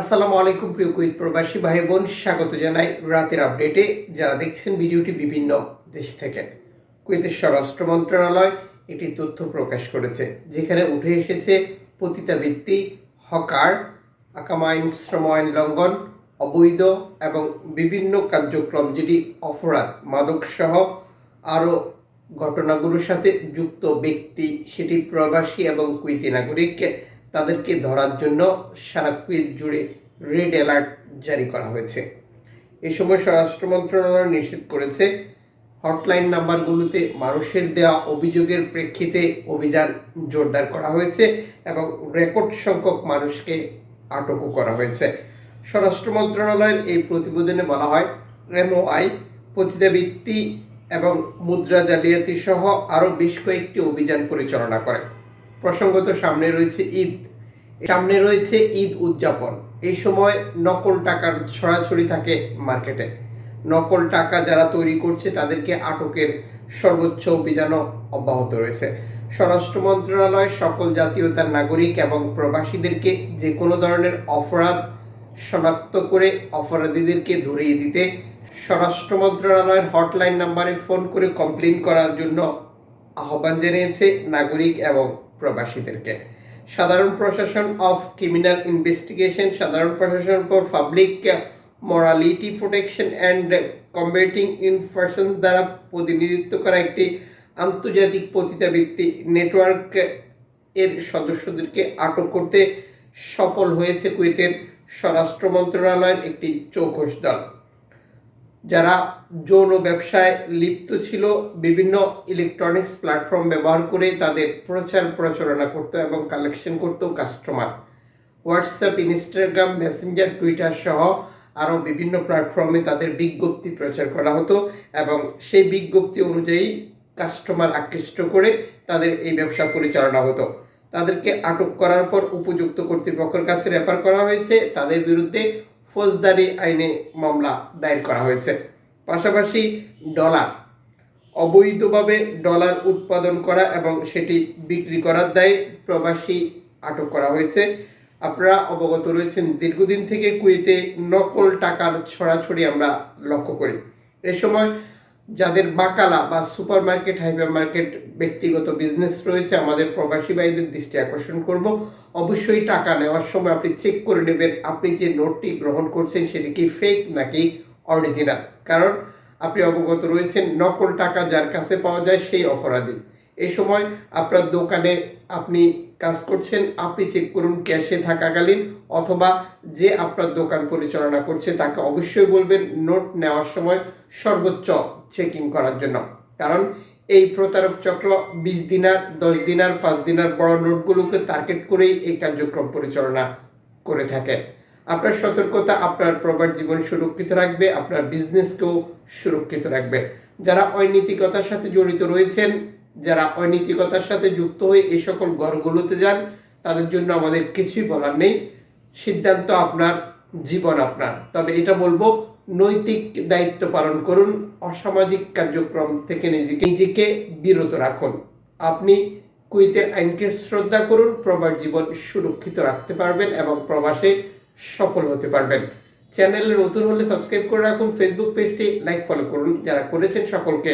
আসসালামু আলাইকুম প্রিয় কুইত প্রবাসী ভাই বোন স্বাগত জানাই রাতের আপডেটে। যারা দেখছেন ভিডিওটি বিভিন্ন দেশ থেকে। কুয়েতের স্বরাষ্ট্র মন্ত্রণালয় একটি তথ্য প্রকাশ করেছে, যেখানে উঠে এসেছে পতিতাবৃত্তি হকার, আকামা আইন, শ্রম আইন লঙ্ঘন, অবৈধ এবং বিভিন্ন কার্যক্রম যেটি অপরাধ মাদকসহ আরও ঘটনাগুলোর সাথে যুক্ত ব্যক্তি, সেটি প্রবাসী এবং কুইতি নাগরিক তাদেরকে ধরার জন্য সারা কুয়েত জুড়ে রেড অ্যালার্ট জারি করা হয়েছে। এ সময় স্বরাষ্ট্র মন্ত্রণালয় নিশ্চিত করেছে, হটলাইন নাম্বারগুলোতে মানুষের দেওয়া অভিযোগের প্রেক্ষিতে অভিযান জোরদার করা হয়েছে এবং রেকর্ড সংখ্যক মানুষকে আটকও করা হয়েছে। স্বরাষ্ট্র মন্ত্রণালয়ের এই প্রতিবেদনে বলা হয়, এমওআই পতিতাবৃত্তি এবং মুদ্রা জালিয়াতি সহ আরও বেশ কয়েকটি অভিযান পরিচালনা করে। প্রসঙ্গত সামনে রয়েছে ঈদ। সামনে রয়েছে ঈদ উদযাপন। এই সময় নকল টাকার ছড়াছড়ি থাকে মার্কেটে। নকল টাকা যারা তৈরি করছে, তাদেরকে আটকের সর্বোচ্চ অভিযানও অব্যাহত রয়েছে। স্বরাষ্ট্র মন্ত্রণালয় সকল জাতীয়তার নাগরিক এবং প্রবাসীদেরকে যে কোনো ধরনের অপরাধ শনাক্ত করে অপরাধীদেরকে ধরিয়ে দিতে স্বরাষ্ট্র মন্ত্রণালয়ের হটলাইন নাম্বারে ফোন করে কমপ্লেন করার জন্য আহ্বান জানিয়েছে নাগরিক এবং প্রবাসীদেরকে। সাধারণ প্রশাসন অফ ক্রিমিনাল ইনভেস্টিগেশন, সাধারণ প্রশাসন for public morality protection and combating information দ্বারা প্রতিনিধিত্ব করা একটি আন্তর্জাতিক পতিতাবৃত্তি নেটওয়ার্ক এর সদস্যদেরকে আটক করতে সফল হয়েছে কুয়েতের স্বরাষ্ট্র মন্ত্রণালয়ের একটি চৌকস দল। যারা যৌন ব্যবসায় লিপ্ত ছিল, বিভিন্ন ইলেকট্রনিক্স প্ল্যাটফর্ম ব্যবহার করে তাদের প্রচার প্রচারণা করত এবং কালেকশন করত customer WhatsApp Instagram Messenger Twitter সহ আরও বিভিন্ন প্ল্যাটফর্মে তাদের বিজ্ঞপ্তি প্রচার করা হতো এবং সেই বিজ্ঞপ্তি অনুযায়ী কাস্টমার আকৃষ্ট করে তাদের এই ব্যবসা পরিচালনা হতো। তাদেরকে আটক করার পর উপযুক্ত কর্তৃপক্ষের কাছে রেফার করা হয়েছে। তাদের বিরুদ্ধে ফৌজদারি আইনে মামলা দায়ের করা হয়েছে। পাশাপাশি ডলার, অবৈধভাবে ডলার উৎপাদন করা এবং সেটি বিক্রি করার দায়ে প্রবাসী আটক করা হয়েছে। আপনারা অবগত রয়েছেন, দীর্ঘদিন থেকে কুয়েতে নকল টাকার ছড়াছড়ি আমরা লক্ষ্য করি। এ সময় যাদের বাকালা বা সুপার মার্কেট হাইপার মার্কেট ব্যক্তিগত বিজনেস রয়েছে, আমাদের প্রবাসী ভাইদের দৃষ্টি আকর্ষণ করব। অবশ্যই টাকা নেওয়ার সময় আপনি চেক করে নেবেন, আপনি যে নোটটি গ্রহণ করছেন সেটি কি ফেক নাকি অরিজিনাল কারণ আপনি অবগত রয়েছেন, নকল টাকা যার কাছে পাওয়া যায় সেই অপরাধী। এই সময় আপনার দোকানে আপনি কাজ করছেন, আপনি চেক করুন ক্যাশে থাকাকালীন অথবা যে আপনার দোকান পরিচালনা করছে তাকে অবশ্যই বলবেন নোট নেওয়ার সময় সর্বোচ্চ চেকিং করার জন্য। কারণ এই প্রতারক চক্র বিশ দিনার, দশ দিনার, পাঁচ দিনার বড় নোটগুলোকে টার্গেট করেই এই কার্যক্রম পরিচালনা করে থাকে। আপনার সতর্কতা আপনার প্রবার জীবন সুরক্ষিত রাখবে, আপনার বিজনেসকেও সুরক্ষিত রাখবে। যারা অনৈতিকতার সাথে জড়িত রয়েছেন, যারা অনৈতিকতার সাথে যুক্ত হয়ে এই সকল ঘরগুলোতে যান, তাদের জন্য আমাদের কিছুই বলার নেই। সিদ্ধান্ত আপনার, জীবন আপনার। তবে এটা বলব নৈতিক দায়িত্ব পালন করুন, অসামাজিক কার্যক্রম থেকে নিজেকে নিজেকে বিরত রাখুন। আপনি কুইতের আইনকে শ্রদ্ধা করুন, প্রবাস জীবন সুরক্ষিত রাখতে পারবেন এবং প্রবাসে সফল হতে পারবেন। চ্যানেলে নতুন হলে সাবস্ক্রাইব করে রাখুন, ফেসবুক পেজটি লাইক, ফলো করুন। যারা করেছেন সকলকে